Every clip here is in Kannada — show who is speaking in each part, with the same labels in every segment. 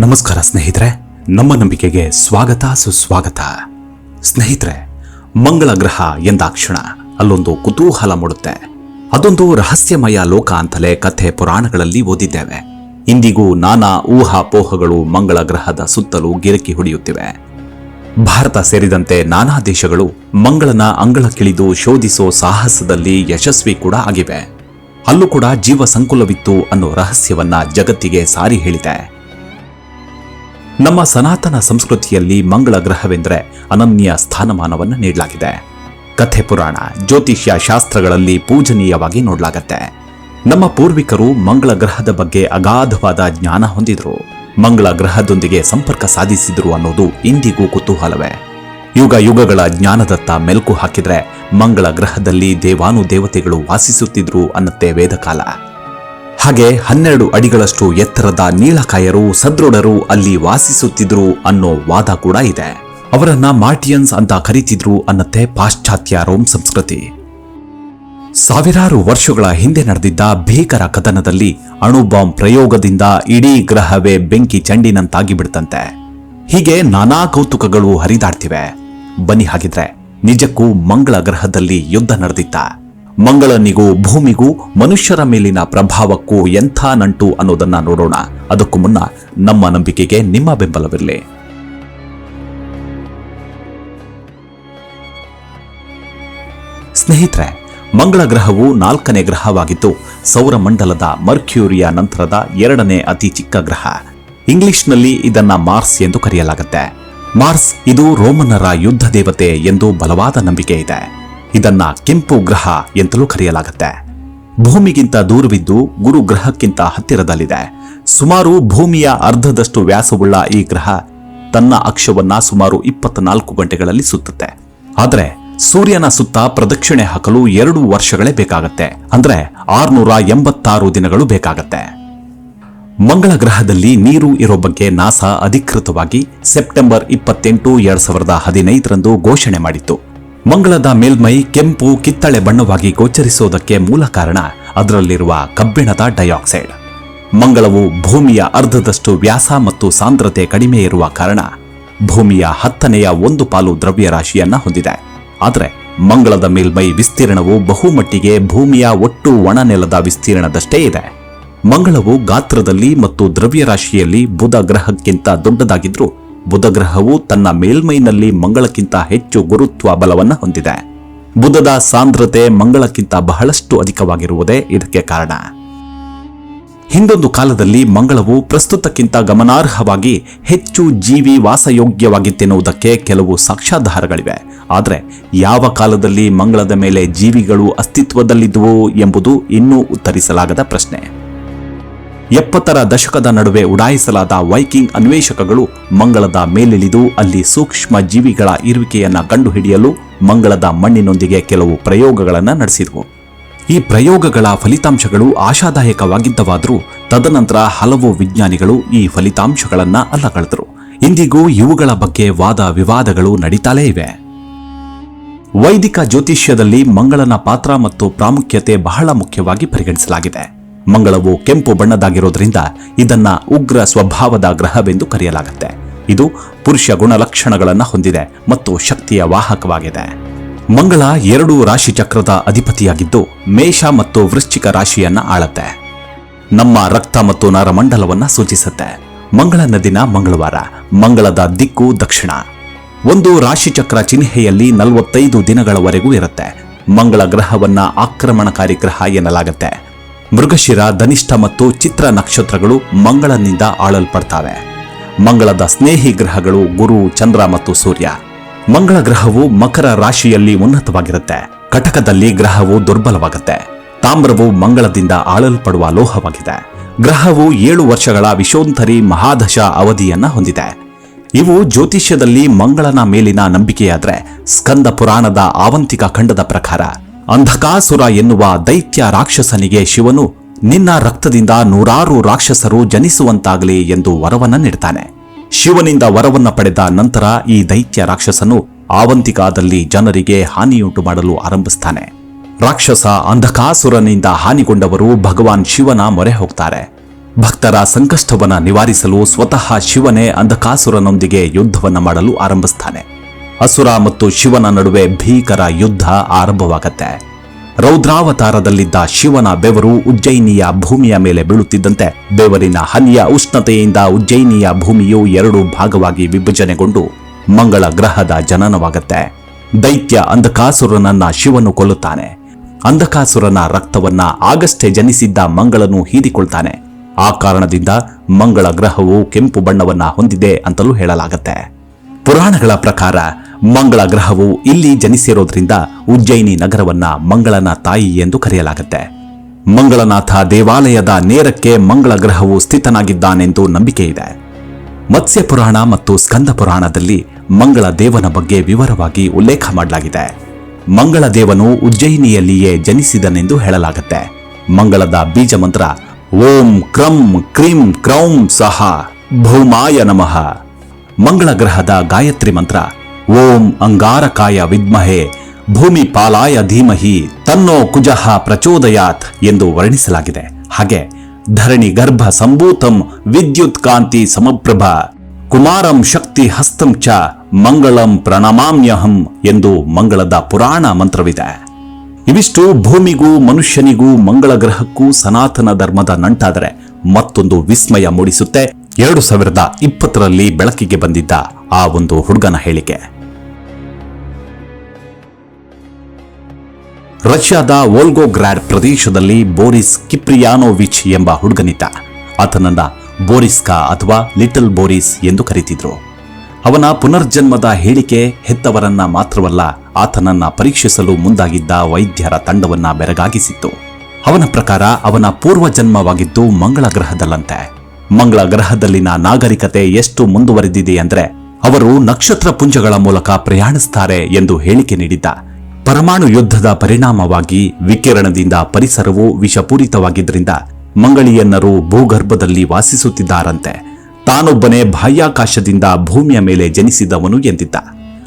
Speaker 1: ನಮಸ್ಕಾರ ಸ್ನೇಹಿತರೆ, ನಮ್ಮ ನಂಬಿಕೆಗೆ ಸ್ವಾಗತ, ಸುಸ್ವಾಗತ. ಸ್ನೇಹಿತರೆ, ಮಂಗಳ ಗ್ರಹ ಎಂದಾಕ್ಷಣ, ಅಲ್ಲೊಂದು ಕುತೂಹಲ ಮೂಡುತ್ತೆ. ಅದೊಂದು ರಹಸ್ಯಮಯ ಲೋಕ ಅಂತಲೇ ಕಥೆ ಪುರಾಣಗಳಲ್ಲಿ ಓದಿದ್ದೇವೆ. ಇಂದಿಗೂ ನಾನಾ ಊಹಾಪೋಹಗಳು ಮಂಗಳ ಗ್ರಹದ ಸುತ್ತಲೂ ಗಿರಕಿ ಹೊಡೆಯುತ್ತಿವೆ. ಭಾರತ ಸೇರಿದಂತೆ ನಾನಾ ದೇಶಗಳು ಮಂಗಳನ ಅಂಗಳಕ್ಕಿಳಿದು ಶೋಧಿಸೋ ಸಾಹಸದಲ್ಲಿ ಯಶಸ್ವಿ ಕೂಡ ಆಗಿವೆ. ಅಲ್ಲೂ ಕೂಡ ಜೀವ ಸಂಕುಲವಿತ್ತು ಅನ್ನೋ ರಹಸ್ಯವನ್ನ ಜಗತ್ತಿಗೆ ಸಾರಿ ಹೇಳಿದೆ. ನಮ್ಮ ಸನಾತನ ಸಂಸ್ಕೃತಿಯಲ್ಲಿ ಮಂಗಳ ಗ್ರಹವೆಂದರೆ ಅನನ್ಯ ಸ್ಥಾನಮಾನವನ್ನು ನೀಡಲಾಗಿದೆ. ಕಥೆ ಪುರಾಣ, ಜ್ಯೋತಿಷ್ಯ ಶಾಸ್ತ್ರಗಳಲ್ಲಿ ಪೂಜನೀಯವಾಗಿ ನೋಡಲಾಗತ್ತೆ. ನಮ್ಮ ಪೂರ್ವಿಕರು ಮಂಗಳ ಗ್ರಹದ ಬಗ್ಗೆ ಅಗಾಧವಾದ ಜ್ಞಾನ ಹೊಂದಿದ್ರು. ಮಂಗಳ ಗ್ರಹದೊಂದಿಗೆ ಸಂಪರ್ಕ ಸಾಧಿಸಿದ್ರು ಅನ್ನೋದು ಇಂದಿಗೂ ಕುತೂಹಲವೇ. ಯುಗ ಯುಗಗಳ ಜ್ಞಾನದತ್ತ ಮೆಲುಕು ಹಾಕಿದ್ರೆ ಮಂಗಳ ಗ್ರಹದಲ್ಲಿ ದೇವಾನುದೇವತೆಗಳು ವಾಸಿಸುತ್ತಿದ್ರು ಅನ್ನತ್ತೆ ವೇದಕಾಲ. ಹಾಗೆ ಹನ್ನೆರಡು ಅಡಿಗಳಷ್ಟು ಎತ್ತರದ ನೀಳಕಾಯರು ಸದೃಢರು ಅಲ್ಲಿ ವಾಸಿಸುತ್ತಿದ್ರು ಅನ್ನೋ ವಾದ ಕೂಡ ಇದೆ. ಅವರನ್ನ ಮಾರ್ಟಿಯನ್ಸ್ ಅಂತ ಕರೀತಿದ್ರು ಅನ್ನತ್ತೆ ಪಾಶ್ಚಾತ್ಯ ರೋಮ್ ಸಂಸ್ಕೃತಿ. ಸಾವಿರಾರು ವರ್ಷಗಳ ಹಿಂದೆ ನಡೆದಿದ್ದ ಭೀಕರ ಕದನದಲ್ಲಿ ಅಣು ಬಾಂಬ್ ಪ್ರಯೋಗದಿಂದ ಇಡೀ ಗ್ರಹವೇ ಬೆಂಕಿ ಚಂಡಿನಂತಾಗಿ ಬಿಡ್ತಂತೆ. ಹೀಗೆ ನಾನಾ ಕೌತುಕಗಳು ಹರಿದಾಡ್ತಿವೆ. ಬನ್ನಿ ಹಾಗಿದ್ರೆ ನಿಜಕ್ಕೂ ಮಂಗಳ ಗ್ರಹದಲ್ಲಿ ಯುದ್ಧ ನಡೆದಿತ್ತ? ಮಂಗಳನಿಗೂ ಭೂಮಿಗೂ ಮನುಷ್ಯರ ಮೇಲಿನ ಪ್ರಭಾವಕ್ಕೂ ಎಂಥ ನಂಟು ಅನ್ನೋದನ್ನ ನೋಡೋಣ. ಅದಕ್ಕೂ ಮುನ್ನ ನಮ್ಮ ನಂಬಿಕೆಗೆ ನಿಮ್ಮ ಬೆಂಬಲವಿರಲಿ. ಸ್ನೇಹಿತರೆ, ಮಂಗಳ ಗ್ರಹವು ನಾಲ್ಕನೇ ಗ್ರಹವಾಗಿದ್ದು, ಸೌರಮಂಡಲದ ಮರ್ಕ್ಯೂರಿಯ ನಂತರದ ಎರಡನೇ ಅತಿ ಚಿಕ್ಕ ಗ್ರಹ. ಇಂಗ್ಲಿಷ್ನಲ್ಲಿ ಇದನ್ನ ಮಾರ್ಸ್ ಎಂದು ಕರೆಯಲಾಗುತ್ತೆ. ಮಾರ್ಸ್ ಇದು ರೋಮನರ ಯುದ್ಧ ದೇವತೆ ಎಂದು ಬಲವಾದ ನಂಬಿಕೆ ಇದೆ. ಇದನ್ನ ಕೆಂಪು ಗ್ರಹ ಎಂತಲೂ ಕರೆಯಲಾಗುತ್ತೆ. ಭೂಮಿಗಿಂತ ದೂರವಿದ್ದು ಗುರು ಗ್ರಹಕ್ಕಿಂತ ಹತ್ತಿರದಲ್ಲಿದೆ. ಸುಮಾರು ಭೂಮಿಯ ಅರ್ಧದಷ್ಟು ವ್ಯಾಸವುಳ್ಳ ಈ ಗ್ರಹ ತನ್ನ ಅಕ್ಷವನ್ನ ಸುಮಾರು ಇಪ್ಪತ್ನಾಲ್ಕು ಗಂಟೆಗಳಲ್ಲಿ ಸುತ್ತುತ್ತೆ. ಆದರೆ ಸೂರ್ಯನ ಸುತ್ತ ಪ್ರದಕ್ಷಿಣೆ ಹಾಕಲು ಎರಡು ವರ್ಷಗಳೇ ಬೇಕಾಗತ್ತೆ. ಅಂದ್ರೆ ಆರ್ನೂರ ಎಂಬತ್ತಾರು ದಿನಗಳು ಬೇಕಾಗತ್ತೆ. ಮಂಗಳ ಗ್ರಹದಲ್ಲಿ ನೀರು ಇರೋ ಬಗ್ಗೆ ನಾಸಾ ಅಧಿಕೃತವಾಗಿ ಸೆಪ್ಟೆಂಬರ್ ಇಪ್ಪತ್ತೆಂಟು ಎರಡ್ ಸಾವಿರದ ಹದಿನೈದರಂದು ಘೋಷಣೆ ಮಾಡಿತ್ತು. ಮಂಗಳದ ಮೇಲ್ಮೈ ಕೆಂಪು ಕಿತ್ತಳೆ ಬಣ್ಣವಾಗಿ ಗೋಚರಿಸುವುದಕ್ಕೆ ಮೂಲ ಕಾರಣ ಅದರಲ್ಲಿರುವ ಕಬ್ಬಿಣದ ಡೈಆಕ್ಸೈಡ್. ಮಂಗಳವು ಭೂಮಿಯ ಅರ್ಧದಷ್ಟು ವ್ಯಾಸ ಮತ್ತು ಸಾಂದ್ರತೆ ಕಡಿಮೆ ಇರುವ ಕಾರಣ ಭೂಮಿಯ ಹತ್ತನೆಯ ಒಂದು ಪಾಲು ದ್ರವ್ಯರಾಶಿಯನ್ನ ಹೊಂದಿದೆ. ಆದರೆ ಮಂಗಳದ ಮೇಲ್ಮೈ ವಿಸ್ತೀರ್ಣವು ಬಹುಮಟ್ಟಿಗೆ ಭೂಮಿಯ ಒಟ್ಟು ಒಣನೆಲದ ವಿಸ್ತೀರ್ಣದಷ್ಟೇ ಇದೆ. ಮಂಗಳವು ಗಾತ್ರದಲ್ಲಿ ಮತ್ತು ದ್ರವ್ಯರಾಶಿಯಲ್ಲಿ ಬುಧ ಗ್ರಹಕ್ಕಿಂತ ದೊಡ್ಡದಾಗಿದ್ರೂ ಬುಧ ಗ್ರಹವು ತನ್ನ ಮೇಲ್ಮೈನಲ್ಲಿ ಮಂಗಳಕ್ಕಿಂತ ಹೆಚ್ಚು ಗುರುತ್ವ ಬಲವನ್ನು ಹೊಂದಿದೆ. ಬುಧದ ಸಾಂದ್ರತೆ ಮಂಗಳಕ್ಕಿಂತ ಬಹಳಷ್ಟು ಅಧಿಕವಾಗಿರುವುದೇ ಇದಕ್ಕೆ ಕಾರಣ. ಹಿಂದೊಂದು ಕಾಲದಲ್ಲಿ ಮಂಗಳವು ಪ್ರಸ್ತುತಕ್ಕಿಂತ ಗಮನಾರ್ಹವಾಗಿ ಹೆಚ್ಚು ಜೀವಿ ವಾಸಯೋಗ್ಯವಾಗಿತ್ತೆನ್ನುವುದಕ್ಕೆ ಕೆಲವು ಸಾಕ್ಷ್ಯಾಧಾರಗಳಿವೆ. ಆದರೆ ಯಾವ ಕಾಲದಲ್ಲಿ ಮಂಗಳದ ಮೇಲೆ ಜೀವಿಗಳು ಅಸ್ತಿತ್ವದಲ್ಲಿದ್ದುವು ಎಂಬುದು ಇನ್ನೂ ಉತ್ತರಿಸಲಾಗದ ಪ್ರಶ್ನೆ. ಎಪ್ಪತ್ತರ ದಶಕದ ನಡುವೆ ಉಡಾಯಿಸಲಾದ ವೈಕಿಂಗ್ ಅನ್ವೇಷಕಗಳು ಮಂಗಳದ ಮೇಲಿಳಿದು ಅಲ್ಲಿ ಸೂಕ್ಷ್ಮ ಜೀವಿಗಳ ಇರುವಿಕೆಯನ್ನು ಕಂಡುಹಿಡಿಯಲು ಮಂಗಳದ ಮಣ್ಣಿನೊಂದಿಗೆ ಕೆಲವು ಪ್ರಯೋಗಗಳನ್ನು ನಡೆಸಿದವು. ಈ ಪ್ರಯೋಗಗಳ ಫಲಿತಾಂಶಗಳು ಆಶಾದಾಯಕವಾಗಿದ್ದವಾದರೂ ತದನಂತರ ಹಲವು ವಿಜ್ಞಾನಿಗಳು ಈ ಫಲಿತಾಂಶಗಳನ್ನು ಅಲ್ಲಗಳೆದರು. ಇಂದಿಗೂ ಇವುಗಳ ಬಗ್ಗೆ ವಾದ ವಿವಾದಗಳು ನಡೀತಾಲೇ ಇವೆ. ವೈದಿಕ ಜ್ಯೋತಿಷ್ಯದಲ್ಲಿ ಮಂಗಳನ ಪಾತ್ರ ಮತ್ತು ಪ್ರಾಮುಖ್ಯತೆ ಬಹಳ ಮುಖ್ಯವಾಗಿ ಪರಿಗಣಿಸಲಾಗಿದೆ. ಮಂಗಳವು ಕೆಂಪು ಬಣ್ಣದಾಗಿರೋದ್ರಿಂದ ಇದನ್ನ ಉಗ್ರ ಸ್ವಭಾವದ ಗ್ರಹವೆಂದು ಕರೆಯಲಾಗುತ್ತೆ. ಇದು ಪುರುಷ ಗುಣಲಕ್ಷಣಗಳನ್ನು ಹೊಂದಿದೆ ಮತ್ತು ಶಕ್ತಿಯ ವಾಹಕವಾಗಿದೆ. ಮಂಗಳ ಎರಡು ರಾಶಿ ಚಕ್ರದ ಅಧಿಪತಿಯಾಗಿದ್ದು ಮೇಷ ಮತ್ತು ವೃಶ್ಚಿಕ ರಾಶಿಯನ್ನ ಆಳತ್ತೆ. ನಮ್ಮ ರಕ್ತ ಮತ್ತು ನರಮಂಡಲವನ್ನ ಸೂಚಿಸುತ್ತೆ. ಮಂಗಳನ ದಿನ ಮಂಗಳವಾರ, ಮಂಗಳದ ದಿಕ್ಕು ದಕ್ಷಿಣ. ಒಂದು ರಾಶಿಚಕ್ರ ಚಿಹ್ನೆಯಲ್ಲಿ ನಲವತ್ತೈದು ದಿನಗಳವರೆಗೂ ಇರುತ್ತೆ. ಮಂಗಳ ಗ್ರಹವನ್ನ ಆಕ್ರಮಣಕಾರಿ ಗ್ರಹ ಎನ್ನಲಾಗುತ್ತೆ. ಮೃಗಶಿರ, ಧನಿಷ್ಠ ಮತ್ತು ಚಿತ್ರ ನಕ್ಷತ್ರಗಳು ಮಂಗಳನಿಂದ ಆಳಲ್ಪಡ್ತವೆ. ಮಂಗಳದ ಸ್ನೇಹಿ ಗ್ರಹಗಳು ಗುರು, ಚಂದ್ರ ಮತ್ತು ಸೂರ್ಯ. ಮಂಗಳ ಗ್ರಹವು ಮಕರ ರಾಶಿಯಲ್ಲಿ ಉನ್ನತವಾಗಿರುತ್ತೆ. ಕಟಕದಲ್ಲಿ ಗ್ರಹವು ದುರ್ಬಲವಾಗುತ್ತೆ. ತಾಮ್ರವು ಮಂಗಳದಿಂದ ಆಳಲ್ಪಡುವ ಲೋಹವಾಗಿದೆ. ಗ್ರಹವು ಏಳು ವರ್ಷಗಳ ವಿಶೋಂತರಿ ಮಹಾದಶ ಅವಧಿಯನ್ನ ಹೊಂದಿದೆ. ಇವು ಜ್ಯೋತಿಷ್ಯದಲ್ಲಿ ಮಂಗಳನ ಮೇಲಿನ ನಂಬಿಕೆಯಾದ್ರೆ ಸ್ಕಂದ ಪುರಾಣದ ಆವಂತಿಕ ಖಂಡದ ಪ್ರಕಾರ. ಅಂಧಕಾಸುರ ಎನ್ನುವ ದೈತ್ಯ ರಾಕ್ಷಸನಿಗೆ ಶಿವನು, ನಿನ್ನ ರಕ್ತದಿಂದ ನೂರಾರು ರಾಕ್ಷಸರು ಜನಿಸುವಂತಾಗಲಿ ಎಂದು ವರವನ್ನ ನೀಡ್ತಾನೆ. ಶಿವನಿಂದ ವರವನ್ನ ಪಡೆದ ನಂತರ ಈ ದೈತ್ಯ ರಾಕ್ಷಸನು ಆವಂತಿಕಾದಲ್ಲಿ ಜನರಿಗೆ ಹಾನಿಯುಂಟು ಮಾಡಲು ಆರಂಭಿಸ್ತಾನೆ. ರಾಕ್ಷಸ ಅಂಧಕಾಸುರನಿಂದ ಹಾನಿಗೊಂಡವರು ಭಗವಾನ್ ಶಿವನ ಮೊರೆ ಹೋಗ್ತಾರೆ. ಭಕ್ತರ ಸಂಕಷ್ಟವನ್ನ ನಿವಾರಿಸಲು ಸ್ವತಃ ಶಿವನೇ ಅಂಧಕಾಸುರನೊಂದಿಗೆ ಯುದ್ಧವನ್ನ ಮಾಡಲು ಆರಂಭಿಸ್ತಾನೆ. ಅಸುರ ಮತ್ತು ಶಿವನ ನಡುವೆ ಭೀಕರ ಯುದ್ಧ ಆರಂಭವಾಗತ್ತೆ. ರೌದ್ರಾವತಾರದಲ್ಲಿದ್ದ ಶಿವನ ಬೆವರು ಉಜ್ಜಯಿನಿಯ ಭೂಮಿಯ ಮೇಲೆ ಬೀಳುತ್ತಿದ್ದಂತೆ ಬೆವರಿನ ಹನಿಯ ಉಷ್ಣತೆಯಿಂದ ಉಜ್ಜಯಿನಿಯ ಭೂಮಿಯು ಎರಡು ಭಾಗವಾಗಿ ವಿಭಜನೆಗೊಂಡು ಮಂಗಳ ಗ್ರಹದ ಜನನವಾಗತ್ತೆ. ದೈತ್ಯ ಅಂಧಕಾಸುರನನ್ನ ಶಿವನು ಕೊಲ್ಲುತ್ತಾನೆ. ಅಂಧಕಾಸುರನ ರಕ್ತವನ್ನ ಆಗಷ್ಟೇ ಜನಿಸಿದ್ದ ಮಂಗಳನು ಹೀರಿಕೊಳ್ತಾನೆ. ಆ ಕಾರಣದಿಂದ ಮಂಗಳ ಗ್ರಹವು ಕೆಂಪು ಬಣ್ಣವನ್ನ ಹೊಂದಿದೆ ಅಂತಲೂ ಹೇಳಲಾಗತ್ತೆ. ಪುರಾಣಗಳ ಪ್ರಕಾರ ಮಂಗಳ ಗ್ರಹವು ಇಲ್ಲಿ ಜನಿಸಿರೋದ್ರಿಂದ ಉಜ್ಜಯಿನಿ ನಗರವನ್ನ ಮಂಗಳನ ತಾಯಿ ಎಂದು ಕರೆಯಲಾಗುತ್ತೆ. ಮಂಗಳನಾಥ ದೇವಾಲಯದ ನೇರಕ್ಕೆ ಮಂಗಳ ಗ್ರಹವು ಸ್ಥಿತನಾಗಿದ್ದಾನೆಂದು ನಂಬಿಕೆ ಇದೆ ಮತ್ಸ್ಯ ಪುರಾಣ ಮತ್ತು ಸ್ಕಂದ ಪುರಾಣದಲ್ಲಿ ಮಂಗಳ ದೇವನ ಬಗ್ಗೆ ವಿವರವಾಗಿ ಉಲ್ಲೇಖ ಮಾಡಲಾಗಿದೆ. ಮಂಗಳ ದೇವನು ಉಜ್ಜಯಿನಿಯಲ್ಲಿಯೇ ಜನಿಸಿದನೆಂದು ಹೇಳಲಾಗುತ್ತೆ. ಮಂಗಳದ ಬೀಜ ಮಂತ್ರ ಓಂ ಕ್ರಂ ಕ್ರೀಂ ಕ್ರೌಂ ಸಹ ಭೌಮಾಯ ನಮಃ. ಮಂಗಳ ಗ್ರಹದ ಗಾಯತ್ರಿ ಮಂತ್ರ ಓಂ ಅಂಗಾರಕಾಯ ವಿದ್ಮಹೆ, ಭೂಮಿ ಪಾಲಾಯ ಧೀಮಹಿ, ತನ್ನೋ ಕುಜಃ ಪ್ರಚೋದಯಾತ್ ಎಂದು ವರ್ಣಿಸಲಾಗಿದೆ. ಹಾಗೆ ಧರಣಿ ಗರ್ಭ ಸಂಭೂತಂ ವಿದ್ಯುತ್ ಕಾಂತಿ ಸಮಪ್ರಭ, ಕುಮಾರಂ ಶಕ್ತಿ ಹಸ್ತಂ ಚ ಮಂಗಳಂ ಪ್ರಣಮಾಮ್ಯಹಂ ಎಂದು ಮಂಗಳದ ಪುರಾಣ ಮಂತ್ರವಿದೆ. ಇವಿಷ್ಟು ಭೂಮಿಗೂ ಮನುಷ್ಯನಿಗೂ ಮಂಗಳ ಗ್ರಹಕ್ಕೂ ಸನಾತನ ಧರ್ಮದ ನಂಟಾದರೆ ಮತ್ತೊಂದು ವಿಸ್ಮಯ ಮೂಡಿಸುತ್ತೆ. ಎರಡು ಸಾವಿರದ ಇಪ್ಪತ್ತರಲ್ಲಿ ಬೆಳಕಿಗೆ ಬಂದಿದ್ದ ಆ ಒಂದು ಹುಡುಗನ ಹೇಳಿಕೆ. ರಷ್ಯಾದ ವೋಲ್ಗೋಗ್ರಾಡ್ ಪ್ರದೇಶದಲ್ಲಿ ಬೋರಿಸ್ ಕಿಪ್ರಿಯಾನೋವಿಚ್ ಎಂಬ ಹುಡುಗನಿದ್ದ. ಆತನನ್ನ ಬೋರಿಸ್ಕಾ ಅಥವಾ ಲಿಟಲ್ ಬೋರಿಸ್ ಎಂದು ಕರೀತಿದ್ರು. ಅವನ ಪುನರ್ಜನ್ಮದ ಹೇಳಿಕೆ ಹೆತ್ತವರನ್ನ ಮಾತ್ರವಲ್ಲ, ಆತನನ್ನ ಪರೀಕ್ಷಿಸಲು ಮುಂದಾಗಿದ್ದ ವೈದ್ಯರ ತಂಡವನ್ನ ಬೆರಗಾಗಿಸಿತ್ತು. ಅವನ ಪ್ರಕಾರ ಅವನ ಪೂರ್ವಜನ್ಮವಾಗಿದ್ದು ಮಂಗಳ ಗ್ರಹದಲ್ಲಂತೆ ಮಂಗಳ ಗ್ರಹದಲ್ಲಿನ ನಾಗರಿಕತೆ ಎಷ್ಟು ಮುಂದುವರೆದಿದೆ ಅಂದರೆ, ಅವರು ನಕ್ಷತ್ರ ಪುಂಜಗಳ ಮೂಲಕ ಪ್ರಯಾಣಿಸ್ತಾರೆ ಎಂದು ಹೇಳಿಕೆ ನೀಡಿದ್ದ. ಪರಮಾಣು ಯುದ್ಧದ ಪರಿಣಾಮವಾಗಿ ವಿಕಿರಣದಿಂದ ಪರಿಸರವು ವಿಷಪೂರಿತವಾಗಿದ್ದರಿಂದ ಮಂಗಳಿಯನ್ನರು ಭೂಗರ್ಭದಲ್ಲಿ ವಾಸಿಸುತ್ತಿದ್ದಾರಂತೆ. ತಾನೊಬ್ಬನೇ ಬಾಹ್ಯಾಕಾಶದಿಂದ ಭೂಮಿಯ ಮೇಲೆ ಜನಿಸಿದವನು ಎಂದಿದ್ದ.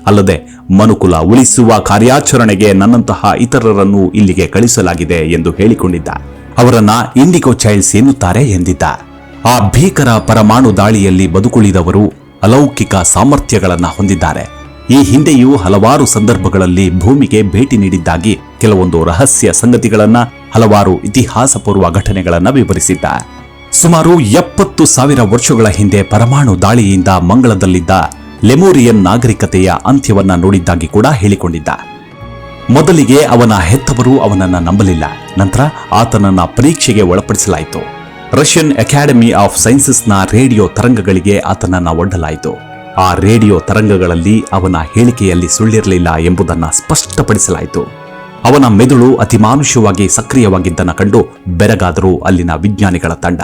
Speaker 1: ಅಲ್ಲದೆ ಮನುಕುಲ ಉಳಿಸುವ ಕಾರ್ಯಾಚರಣೆಗೆ ನನ್ನಂತಹ ಇತರರನ್ನು ಇಲ್ಲಿಗೆ ಕಳಿಸಲಾಗಿದೆ ಎಂದು ಹೇಳಿಕೊಂಡಿದ್ದ. ಅವರನ್ನ ಇಂಡಿಗೋ ಚೈಲ್ಡ್ಸ್ ಎನ್ನುತ್ತಾರೆ ಎಂದಿದ್ದ. ಆ ಭೀಕರ ಪರಮಾಣು ದಾಳಿಯಲ್ಲಿ ಬದುಕುಳಿದವರು ಅಲೌಕಿಕ ಸಾಮರ್ಥ್ಯಗಳನ್ನು ಹೊಂದಿದ್ದಾರೆ. ಈ ಹಿಂದೆಯೂ ಹಲವಾರು ಸಂದರ್ಭಗಳಲ್ಲಿ ಭೂಮಿಗೆ ಭೇಟಿ ನೀಡಿದ್ದಾಗಿ ಕೆಲವೊಂದು ರಹಸ್ಯ ಸಂಗತಿಗಳನ್ನ ಹಲವಾರು ಇತಿಹಾಸಪೂರ್ವ ಘಟನೆಗಳನ್ನ ವಿವರಿಸಿದ್ದ. ಸುಮಾರು ಎಪ್ಪತ್ತು ಸಾವಿರ ವರ್ಷಗಳ ಹಿಂದೆ ಪರಮಾಣು ದಾಳಿಯಿಂದ ಮಂಗಳದಲ್ಲಿದ್ದ ಲೆಮೋರಿಯನ್ ನಾಗರಿಕತೆಯ ಅಂತ್ಯವನ್ನ ನೋಡಿದ್ದಾಗಿ ಕೂಡ ಹೇಳಿಕೊಂಡಿದ್ದ. ಮೊದಲಿಗೆ ಅವನ ಹೆತ್ತವರು ಅವನನ್ನ ನಂಬಲಿಲ್ಲ, ನಂತರ ಆತನನ್ನ ಪರೀಕ್ಷೆಗೆ ಒಳಪಡಿಸಲಾಯಿತು. ರಷ್ಯನ್ ಅಕಾಡೆಮಿ ಆಫ್ ಸೈನ್ಸಸ್ನ ರೇಡಿಯೋ ತರಂಗಗಳಿಗೆ ಆತನನ್ನ ಒಡ್ಡಲಾಯಿತು. ಆ ರೇಡಿಯೋ ತರಂಗಗಳಲ್ಲಿ ಅವನ ಹೇಳಿಕೆಯಲ್ಲಿ ಸುಳ್ಳಿರಲಿಲ್ಲ ಎಂಬುದನ್ನ ಸ್ಪಷ್ಟಪಡಿಸಲಾಯಿತು. ಅವನ ಮೆದುಳು ಅತಿಮಾನುಷ್ಯವಾಗಿ ಸಕ್ರಿಯವಾಗಿದ್ದನ್ನು ಕಂಡು ಬೆರಗಾದರು ಅಲ್ಲಿನ ವಿಜ್ಞಾನಿಗಳ ತಂಡ.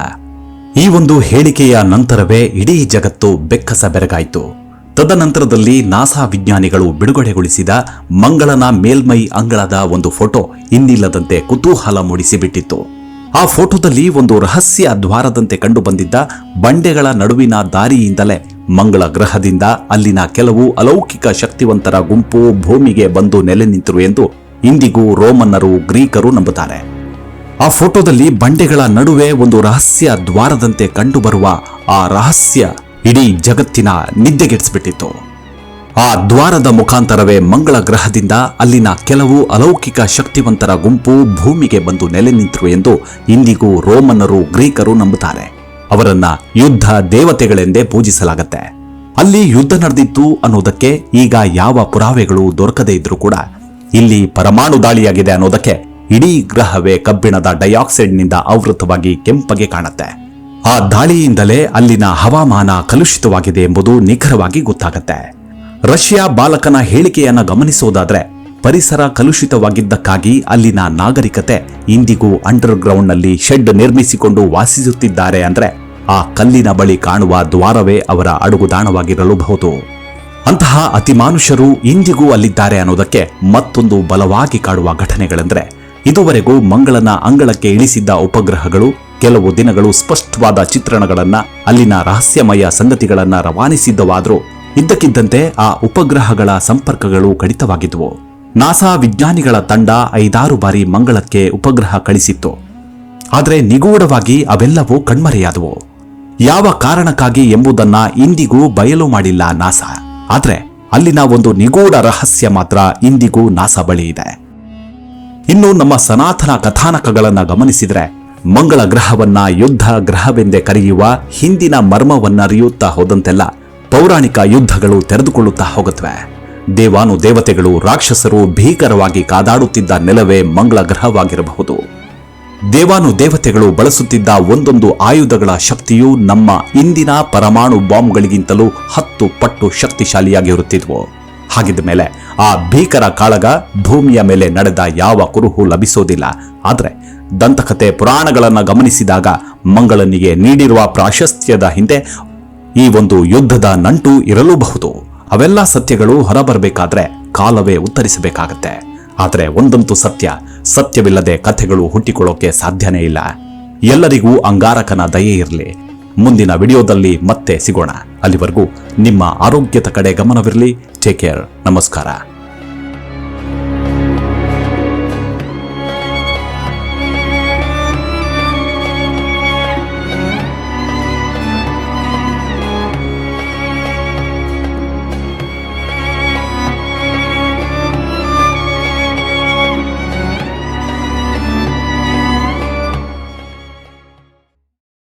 Speaker 1: ಈ ಒಂದು ಹೇಳಿಕೆಯ ನಂತರವೇ ಇಡೀ ಜಗತ್ತು ಬೆಕ್ಕಸ ಬೆರಗಾಯಿತು. ತದನಂತರದಲ್ಲಿ ನಾಸಾ ವಿಜ್ಞಾನಿಗಳು ಬಿಡುಗಡೆಗೊಳಿಸಿದ ಮಂಗಳನ ಮೇಲ್ಮೈ ಅಂಗಳದ ಒಂದು ಫೋಟೋ ಇನ್ನಿಲ್ಲದಂತೆ ಕುತೂಹಲ ಮೂಡಿಸಿಬಿಟ್ಟಿತ್ತು. ಆ ಫೋಟೋದಲ್ಲಿ ಒಂದು ರಹಸ್ಯ ದ್ವಾರದಂತೆ ಕಂಡುಬಂದಿದ್ದ ಬಂಡೆಗಳ ನಡುವಿನ ದಾರಿಯಿಂದಲೇ ಮಂಗಳ ಗ್ರಹದಿಂದ ಅಲ್ಲಿನ ಕೆಲವು ಅಲೌಕಿಕ ಶಕ್ತಿವಂತರ ಗುಂಪು ಭೂಮಿಗೆ ಬಂದು ನೆಲೆ ನಿಂತರು ಎಂದು ಇಂದಿಗೂ ರೋಮನ್ನರು, ಗ್ರೀಕರು ನಂಬುತ್ತಾರೆ. ಆ ಫೋಟೋದಲ್ಲಿ ಬಂಡೆಗಳ ನಡುವೆ ಒಂದು ರಹಸ್ಯ ದ್ವಾರದಂತೆ ಕಂಡುಬರುವ ಆ ರಹಸ್ಯ ಇಡೀ ಜಗತ್ತಿನ ನಿದ್ದೆಗೆಡಿಸ್ಬಿಟ್ಟಿತ್ತು. ಆ ದ್ವಾರದ ಮುಖಾಂತರವೇ ಮಂಗಳ ಗ್ರಹದಿಂದ ಅಲ್ಲಿನ ಕೆಲವು ಅಲೌಕಿಕ ಶಕ್ತಿವಂತರ ಗುಂಪು ಭೂಮಿಗೆ ಬಂದು ನೆಲೆ ನಿಂತರು ಎಂದು ಇಂದಿಗೂ ರೋಮನ್ನರು, ಗ್ರೀಕರು ನಂಬುತ್ತಾರೆ. ಅವರನ್ನ ಯುದ್ಧ ದೇವತೆಗಳೆಂದೇ ಪೂಜಿಸಲಾಗತ್ತೆ. ಅಲ್ಲಿ ಯುದ್ಧ ನಡೆದಿತ್ತು ಅನ್ನೋದಕ್ಕೆ ಈಗ ಯಾವ ಪುರಾವೆಗಳು ದೊರಕದೇ ಇದ್ರೂ ಕೂಡ ಇಲ್ಲಿ ಪರಮಾಣು ದಾಳಿಯಾಗಿದೆ ಅನ್ನೋದಕ್ಕೆ ಇಡೀ ಗ್ರಹವೇ ಕಬ್ಬಿಣದ ಡೈಆಕ್ಸೈಡ್ನಿಂದ ಆವೃತವಾಗಿ ಕೆಂಪಗೆ ಕಾಣುತ್ತೆ. ಆ ದಾಳಿಯಿಂದಲೇ ಅಲ್ಲಿನ ಹವಾಮಾನ ಕಲುಷಿತವಾಗಿದೆ ಎಂಬುದು ನಿಖರವಾಗಿ ಗೊತ್ತಾಗತ್ತೆ. ರಷ್ಯಾ ಬಾಲಕನ ಹೇಳಿಕೆಯನ್ನು ಗಮನಿಸೋದಾದ್ರೆ ಪರಿಸರ ಕಲುಷಿತವಾಗಿದ್ದಕ್ಕಾಗಿ ಅಲ್ಲಿನ ನಾಗರಿಕತೆ ಇಂದಿಗೂ ಅಂಡರ್ ಗ್ರೌಂಡ್ನಲ್ಲಿ ಶೆಡ್ ನಿರ್ಮಿಸಿಕೊಂಡು ವಾಸಿಸುತ್ತಿದ್ದಾರೆ ಅಂದ್ರೆ ಆ ಕಲ್ಲಿನ ಬಳಿ ಕಾಣುವ ದ್ವಾರವೇ ಅವರ ಅಡುಗುದಾಣವಾಗಿರಲೂಬಹುದು ಅಂತಹ ಅತಿಮಾನುಷರು ಇಂದಿಗೂ ಅಲ್ಲಿದ್ದಾರೆ ಅನ್ನೋದಕ್ಕೆ ಮತ್ತೊಂದು ಬಲವಾಗಿ ಕಾಡುವ ಘಟನೆಗಳೆಂದರೆ ಇದುವರೆಗೂ ಮಂಗಳನ ಅಂಗಳಕ್ಕೆ ಇಳಿಸಿದ್ದ ಉಪಗ್ರಹಗಳು ಕೆಲವು ದಿನಗಳು ಸ್ಪಷ್ಟವಾದ ಚಿತ್ರಣಗಳನ್ನ ಅಲ್ಲಿನ ರಹಸ್ಯಮಯ ಸಂಗತಿಗಳನ್ನ ರವಾನಿಸಿದ್ದವಾದರೂ ಇದ್ದಕ್ಕಿದ್ದಂತೆ ಆ ಉಪಗ್ರಹಗಳ ಸಂಪರ್ಕಗಳು ಕಡಿತವಾಗಿದ್ವು. ನಾಸಾ ವಿಜ್ಞಾನಿಗಳ ತಂಡ ಐದಾರು ಬಾರಿ ಮಂಗಳಕ್ಕೆ ಉಪಗ್ರಹ ಕಳಿಸಿತ್ತು. ಆದರೆ ನಿಗೂಢವಾಗಿ ಅವೆಲ್ಲವೂ ಕಣ್ಮರೆಯಾದವು. ಯಾವ ಕಾರಣಕ್ಕಾಗಿ ಎಂಬುದನ್ನ ಇಂದಿಗೂ ಬಯಲು ಮಾಡಿಲ್ಲ ನಾಸಾ. ಆದರೆ ಅಲ್ಲಿನ ಒಂದು ನಿಗೂಢ ರಹಸ್ಯ ಮಾತ್ರ ಇಂದಿಗೂ ನಾಸಾ ಬಳಿ ಇದೆ. ಇನ್ನು ನಮ್ಮ ಸನಾತನ ಕಥಾನಕಗಳನ್ನು ಗಮನಿಸಿದರೆ ಮಂಗಳ ಗ್ರಹವನ್ನ ಯುದ್ಧ ಗ್ರಹವೆಂದೇ ಕರೆಯುವ ಹಿಂದಿನ ಮರ್ಮವನ್ನರಿಯುತ್ತಾ ಹೋದಂತೆಲ್ಲ ಪೌರಾಣಿಕ ಯುದ್ಧಗಳು ತೆರೆದುಕೊಳ್ಳುತ್ತಾ ಹೋಗುತ್ತವೆ. ದೇವಾನು ದೇವತೆಗಳು ರಾಕ್ಷಸರು ಭೀಕರವಾಗಿ ಕಾದಾಡುತ್ತಿದ್ದ ನೆಲವೇ ಮಂಗಳ ಗ್ರಹವಾಗಿರಬಹುದು. ದೇವಾನು ದೇವತೆಗಳು ಬಳಸುತ್ತಿದ್ದ ಒಂದೊಂದು ಆಯುಧಗಳ ಶಕ್ತಿಯು ನಮ್ಮ ಇಂದಿನ ಪರಮಾಣು ಬಾಂಬ್ಗಳಿಗಿಂತಲೂ ಹತ್ತು ಪಟ್ಟು ಶಕ್ತಿಶಾಲಿಯಾಗಿರುತ್ತಿದ್ವು ಹಾಗಿದ್ದ ಮೇಲೆ ಆ ಭೀಕರ ಕಾಳಗ ಭೂಮಿಯ ಮೇಲೆ ನಡೆದ ಯಾವ ಕುರುಹು ಲಭಿಸೋದಿಲ್ಲ. ಆದರೆ ದಂತಕತೆ ಪುರಾಣಗಳನ್ನು ಗಮನಿಸಿದಾಗ ಮಂಗಳನಿಗೆ ನೀಡಿರುವ ಪ್ರಾಶಸ್ತ್ಯದ ಹಿಂದೆ ಈ ಒಂದು ಯುದ್ಧದ ನಂಟು ಇರಲೂಬಹುದು. ಅವೆಲ್ಲ ಸತ್ಯಗಳು ಹೊರಬರಬೇಕಾದ್ರೆ ಕಾಲವೇ ಉತ್ತರಿಸಬೇಕಾಗತ್ತೆ. ಆದರೆ ಒಂದಂತೂ ಸತ್ಯ, ಸತ್ಯವಿಲ್ಲದೆ ಕಥೆಗಳು ಹುಟ್ಟಿಕೊಳ್ಳೋಕೆ ಸಾಧ್ಯನೇ ಇಲ್ಲ. ಎಲ್ಲರಿಗೂ ಅಂಗಾರಕನ ದಯೆ ಇರಲಿ. ಮುಂದಿನ ವಿಡಿಯೋದಲ್ಲಿ ಮತ್ತೆ ಸಿಗೋಣ. ಅಲ್ಲಿವರೆಗೂ ನಿಮ್ಮ ಆರೋಗ್ಯದ ಕಡೆ ಗಮನವಿರಲಿ. ಟೇಕ್ ಕೇರ್ ನಮಸ್ಕಾರ.